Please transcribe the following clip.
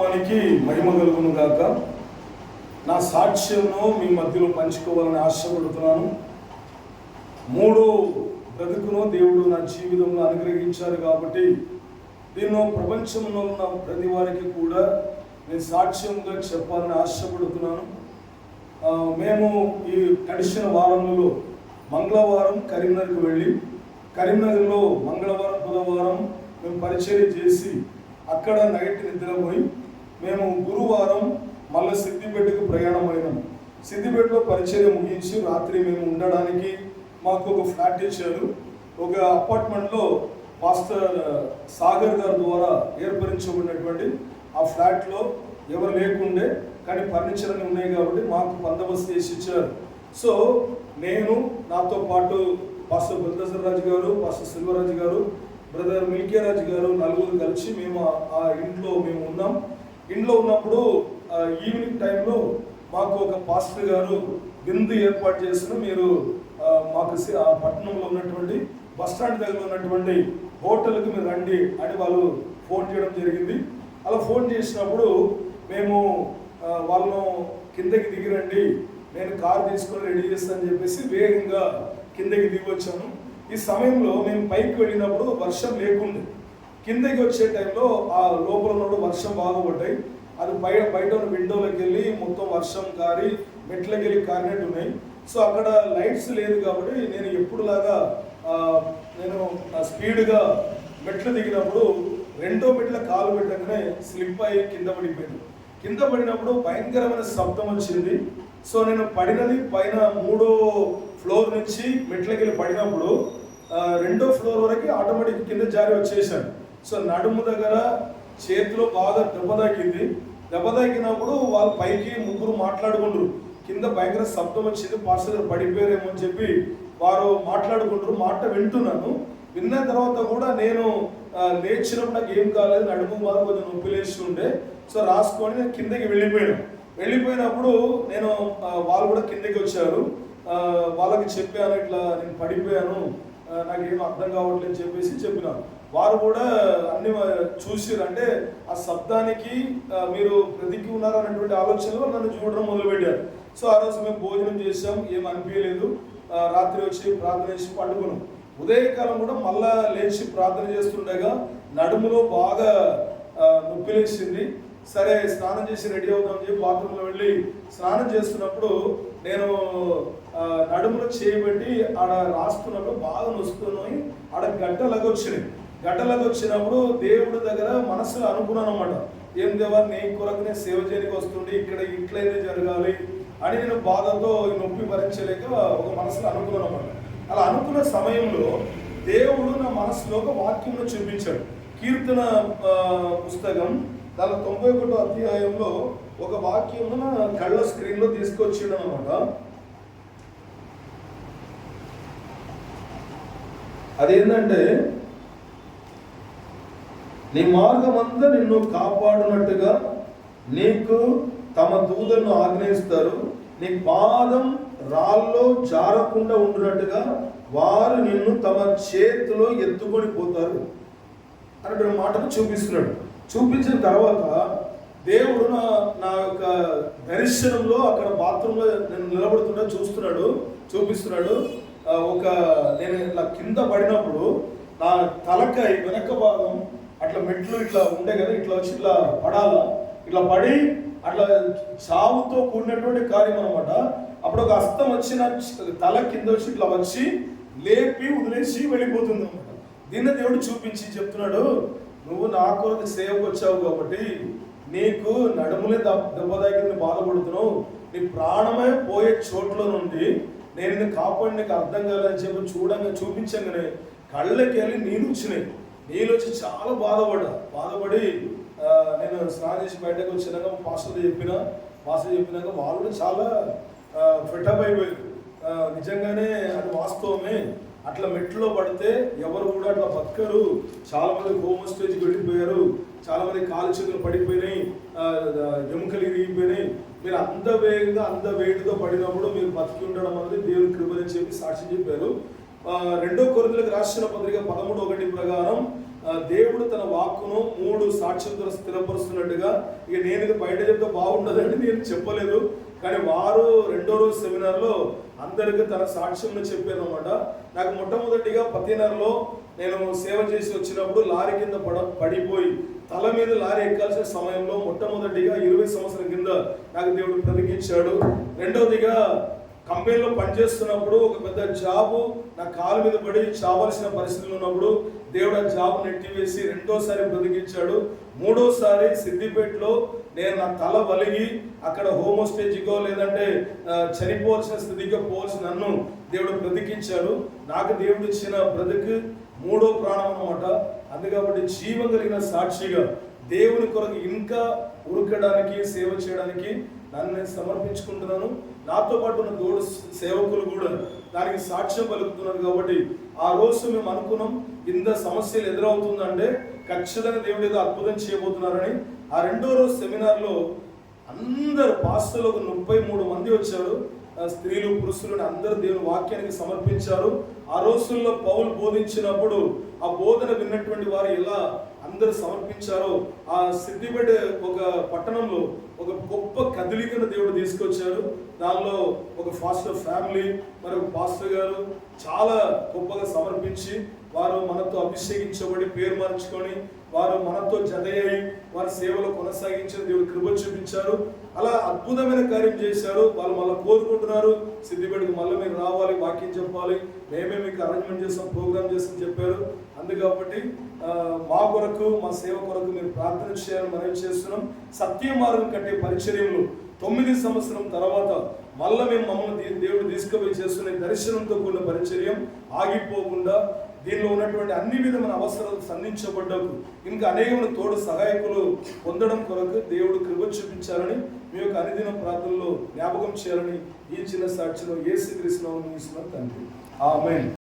నామానికి మహిమ కలుగును గాక. నా సాక్ష్యంను మీ మధ్యలో పంచుకోవాలని ఆశపడుతున్నాను. మూడు బ్రతుకును దేవుడు నా జీవితంలో అనుగ్రహించారు కాబట్టి దీనిలో ప్రపంచంలో ఉన్న ప్రతి వారికి కూడా నేను సాక్ష్యంగా చెప్పాలని ఆశపడుతున్నాను. మేము ఈ గడిచిన వారంలో మంగళవారం కరీంనగర్కి వెళ్ళి కరీంనగర్లో మంగళవారం బుధవారం మేము పరిచయం చేసి అక్కడ నైట్ నిద్రపోయి మేము గురువారం మళ్ళీ సిద్దిపేటకు ప్రయాణం అయినాం సిద్దిపేటలో పరిచయం ముగించి రాత్రి మేము ఉండడానికి మాకు ఒక ఫ్లాట్ ఇచ్చారు. ఒక అపార్ట్మెంట్లో మాస్టర్ సాగర్ గారి ద్వారా ఏర్పరించబడినటువంటి ఆ ఫ్లాట్లో ఎవరు లేకుండే కానీ ఫర్నిచర్ అన్ని ఉన్నాయి కాబట్టి మాకు బందోబస్తు చేసి ఇచ్చారు. సో నేను నాతో పాటు పాస్టర్ బుద్ధసర్ రాజు గారు పాస్టర్ సెల్వరాజు గారు బ్రదర్ మిల్కేరాజు గారు నలుగురు కలిసి మేము ఆ ఇంట్లో మేము ఉన్నాం. ఇంట్లో ఉన్నప్పుడు ఈవినింగ్ టైంలో మాకు ఒక పాస్టర్ గారు విందు ఏర్పాటు చేసిన మీరు మాకు ఆ పట్టణంలో ఉన్నటువంటి బస్ స్టాండ్ దగ్గర ఉన్నటువంటి హోటల్కి మీరు రండి అని వాళ్ళు ఫోన్ చేయడం జరిగింది. అలా ఫోన్ చేసినప్పుడు మేము వాళ్ళను కిందకి దిగి రండి నేను కార్ తీసుకొని రెడీ చేస్తానని చెప్పేసి వేగంగా కిందకి దిగి వచ్చాను ఈ సమయంలో మేము పైకి వెళ్ళినప్పుడు వర్షం లేకుండే. కిందకి వచ్చే టైంలో ఆ లోపల నుండి వర్షం బాగా పడ్డాయి అది బయట బయట ఉన్న విండోలోకి వెళ్ళి మొత్తం వర్షం కారి మెట్లకి వెళ్ళి కారినట్టు ఉన్నాయి. సో అక్కడ లైట్స్ లేదు కాబట్టి నేను ఎప్పుడులాగా నేను స్పీడ్గా మెట్లు దిగినప్పుడు రెండో మెట్ల కాలు పెట్టగానే స్లిప్ అయ్యి కింద పడిపోయింది. కింద పడినప్పుడు భయంకరమైన శబ్దం వచ్చింది. సో నేను పడినది పైన మూడో ఫ్లోర్ నుంచి మెట్లకి వెళ్ళి పడినప్పుడు రెండో ఫ్లోర్ వరకు ఆటోమేటిక్ కింద జారి వచ్చేసాను. సో నడుము దగ్గర చేతిలో బాగా దెబ్బ తాకింది. దెబ్బ తాకినప్పుడు వాళ్ళు పైకి ముగ్గురు మాట్లాడుకుంటారు కింద భయంకర శబ్దం వచ్చింది పాస్టర్ పడిపోయారేమో అని చెప్పి వారు మాట్లాడుకుంటారు మాట వింటున్నాను. విన్న తర్వాత కూడా నేను నేర్చినప్పుడు లేచినప్పుడు నాకు ఏం కాలేదు. నడుము బాగా కొంచెం నొప్పి లేచి ఉండే. సో రాసుకొని నేను కిందకి వెళ్ళిపోయాను. వెళ్ళిపోయినప్పుడు నేను వాళ్ళు కూడా కిందకి వచ్చారు. వాళ్ళకి చెప్పాను ఇట్లా నేను పడిపోయాను. నాకు నాకేం అర్థం కావట్లేదు చెప్పేసి చెప్పినాను. వారు కూడా అన్ని చూసిరు అంటే ఆ శబ్దానికి మీరు బ్రతికి ఉన్నారు అన్నటువంటి ఆలోచనలో నన్ను చూడడం మొదలుపెట్టారు. సో ఆ రోజు మేము భోజనం చేసాం ఏం అనిపించలేదు. రాత్రి వచ్చి ప్రార్థన చేసి పండుకున్నాం. ఉదయకాలం కూడా మళ్ళా లేచి ప్రార్థన చేస్తుండగా నడుములో బాగా నొప్పి లేచింది సరే స్నానం చేసి రెడీ అవుదాం చెప్పి బాత్రూంలో వెళ్ళి స్నానం చేస్తున్నప్పుడు నేను నడుములో చేయబెట్టి ఆడ రాస్తున్నప్పుడు బాగా నొస్తున్నాయి. ఆడ గడ్డలాగా వచ్చినాయి గడ్డలాగా వచ్చినప్పుడు దేవుడి దగ్గర మనసులో అనుకున్నాను అనమాట ఏం దేవా నీ కొరకు నేను సేవ చేయడానికి వస్తుండే ఇక్కడ ఇట్లయితే జరగాలి అని నేను బాధతో ఈ నొప్పి భరించలేక ఒక మనసులో అనుకున్నాను అనమాట అలా అనుకున్న సమయంలో దేవుడు నా మనసులో ఒక వాక్యంలో చూపించాడు. కీర్తన పుస్తకం దాని తొంభై ఒకటో అధ్యాయంలో ఒక వాక్యం నా కళ్ళ స్క్రీన్లో తీసుకొచ్చాడు అనమాట అదేంటంటే నీ మార్గమంతా నిన్ను కాపాడునట్టుగా నీకు తమ దూదలను ఆగ్నేయిస్తారు. నీ పాదం రాల్లో జారకుండా ఉండునట్టుగా వారు నిన్ను తమ చేతిలో ఎత్తుకొని పోతారు. అన్నటువంటి మాటను చూపిస్తున్నాడు. చూపించిన తర్వాత దేవుడు నా నా యొక్క దర్శనంలో అక్కడ బాత్రూంలో నేను నిలబడుతుంటే చూస్తున్నాడు చూపిస్తున్నాడు. ఒక నేను ఇట్లా కింద పడినప్పుడు నా తలకాయ వెనక భాగం అట్లా మెట్లు ఇట్లా ఉండే కదా ఇట్లా వచ్చి ఇట్లా పడాలా. ఇట్లా పడి అట్లా సావుతో కూడినటువంటి కార్యం అనమాట అప్పుడు ఒక అస్తం వచ్చిన తల కింద వచ్చి ఇట్లా వచ్చి లేపి వదిలేసి వెళ్ళిపోతుంది అనమాట దీన్ని దేవుడు చూపించి చెప్తున్నాడు నువ్వు నా కొరకు సేవకు వచ్చావు కాబట్టి నీకు నడుములే దెబ్బ దెబ్బ బాధపడుతున్నావు. నీ ప్రాణమే పోయే చోట్ల నుండి నేను కాపాడి నీకు అర్థం కాలేదని చెప్పి చూడంగా చూపించగానే కళ్ళకి వెళ్ళి నీళ్ళు వచ్చినాయి. నీళ్ళు వచ్చి చాలా బాధపడ్డా. బాధపడి నేను స్నానం చేసి బయటకు వచ్చినాక పాస్టర్ చెప్పిన పాస్టర్ చెప్పినాక వాళ్ళు కూడా చాలా ఫిటప్ అయిపోయారు. నిజంగానే అది వాస్తవమే. అట్లా మెట్లో పడితే ఎవరు కూడా అట్లా బతకరు. చాలా మంది హోమ్ స్టేజ్కి వెళ్ళిపోయారు. చాలా మంది కాలు చేతులు పడిపోయినాయి. ఎముకలు ఇరిగిపోయినాయి మీరు అంత వేగంగా అంత వేడితో పడినప్పుడు మీరు బతికి ఉండడం అనేది దేవుని కృపని చెప్పి సాక్షి చెప్పారు. రెండో కొరిందులకు రాసిన పత్రిక పదమూడు ఒకటి ప్రకారం దేవుడు తన వాక్కును మూడు సాక్ష్యంతో స్థిరపరుస్తున్నట్టుగా ఇక నేను ఇది బయట చెప్తే బాగుండదని నేను చెప్పలేదు. కానీ వారు రెండో రోజు సెమినార్లో అందరికీ తన సాక్ష్యం చెప్పారు అనమాట నాకు మొట్టమొదటిగా పతినర్లో నేను సేవ చేసి వచ్చినప్పుడు లారీ కింద పడ పడిపోయి తల మీద లారీ ఎక్కాల్సిన సమయంలో మొట్టమొదటిగా ఇరవై సంవత్సరం కింద నాకు దేవుడు ప్రతికించాడు రెండవదిగా కంపెనీలో పనిచేస్తున్నప్పుడు ఒక పెద్ద జాబు నా కాలు మీద పడి చావాల్సిన పరిస్థితులు ఉన్నప్పుడు దేవుడు ఆ జాబ్ నెట్టివేసి రెండోసారి బ్రతికించాడు. మూడోసారి సిద్దిపేటలో నేను నా తల వలిగి అక్కడ హోమోస్టేజికో లేదంటే చనిపోవాల్సిన స్థితిగా పోవాల్సిన నన్ను దేవుడు బ్రతికించాడు. నాకు దేవుడు ఇచ్చిన బ్రతుకు మూడో ప్రాణం అన్నమాట. అందుకబట్టి జీవం కలిగిన సాక్షిగా దేవుని కొరకు ఇంకా ఉరకడానికి సేవ చేయడానికి దాన్ని నేను సమర్పించుకుంటున్నాను. నాతో పాటు ఉన్న తోడు సేవకులు కూడా దానికి సాక్ష్యం పలుకుతున్నారు కాబట్టి ఆ రోజు మేము అనుకున్నాం ఇంత సమస్యలు ఎదురవుతుందంటే ఖచ్చితంగా దేవుడు ఏదో అద్భుతం చేయబోతున్నారని. ఆ రెండో రోజు సెమినార్లో అందరు పాస్టర్లు ఒక ముప్పై మూడు మంది వచ్చారు. ఆ స్త్రీలు పురుషులను అందరూ దేవుని వాక్యానికి సమర్పించారు. ఆ రోజుల్లో పౌలు బోధించినప్పుడు ఆ బోధన విన్నటువంటి వారు ఎలా అందరు సమర్పించారో. ఆ సిద్దిపేట ఒక పట్టణంలో ఒక గొప్ప కదలికను దేవుడు తీసుకొచ్చారు. దానిలో ఒక ఫాస్టర్ ఫ్యామిలీ మరి ఒక పాస్టర్ గారు చాలా గొప్పగా సమర్పించి వారు మనతో అభిషేకించబడి పేరు మార్చుకొని వారు మనతో జతయ్యి వారి సేవలో కొనసాగించిన దేవుడు కృప చూపించారు. అలా అద్భుతమైన కార్యం చేశారు. వాళ్ళు మళ్ళీ కోరుకుంటున్నారు. సిద్దిపేటకు మళ్ళీ మీరు రావాలి వాక్యం చెప్పాలి. మేమే మీకు అరేంజ్మెంట్ చేస్తాం ప్రోగ్రామ్ చేస్తాం చెప్పారు. అందుకబట్టి మా కొరకు మా సేవ కొరకు మీరు ప్రార్థన చేయాలని మనవి చేస్తున్నాం? సత్య మార్గం కట్టే పరిచర్యలు తొమ్మిది సంవత్సరం తర్వాత మళ్ళీ మేము మమ్మల్ని దేవుడు తీసుకుపోయి చేస్తున్న దర్శనంతో కూడిన పరిచర్యం ఆగిపోకుండా దీనిలో ఉన్నటువంటి అన్ని విధమైన అవసరాలు సంధించబడ్డకు ఇంకా అనేకమైన తోడు సహాయకులు పొందడం కొరకు దేవుడు కృప చూపించాలని మీ యొక్క అనుదిన ప్రార్థనలో జ్ఞాపకం చేయాలని ఈ చిన్న సాక్షిలో ఏసు కృష్ణ తండ్రి. ఆమె